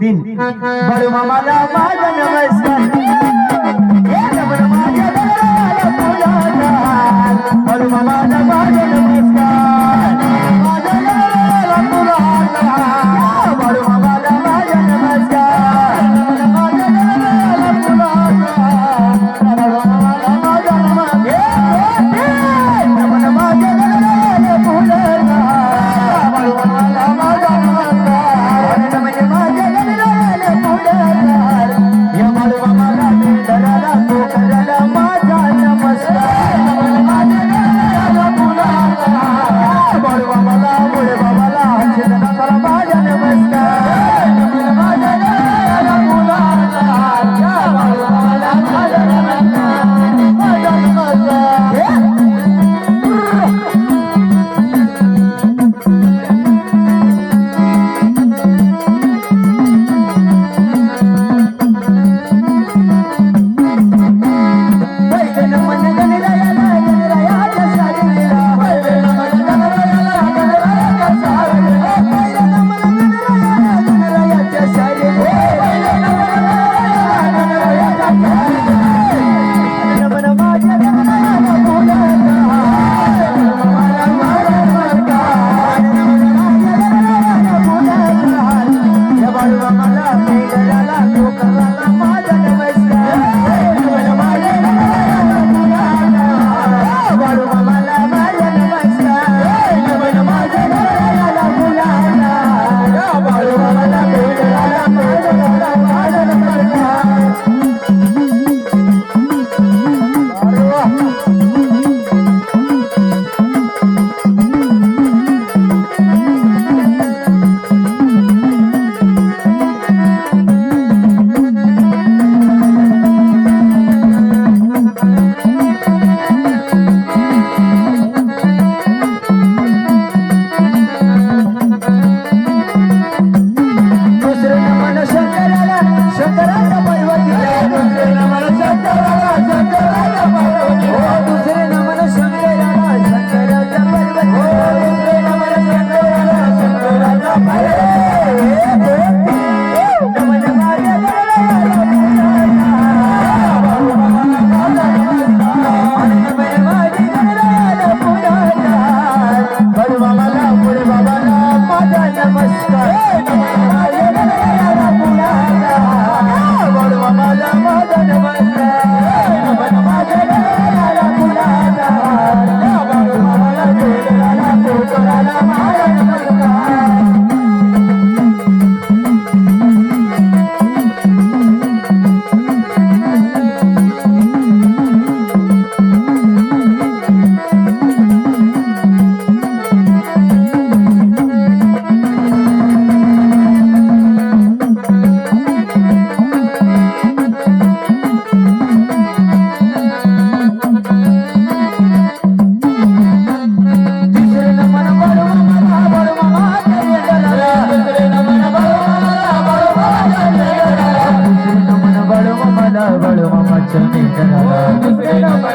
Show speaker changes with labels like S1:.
S1: तीन बरं मामाला माझ्या नमस्कार. বাবা Thank you.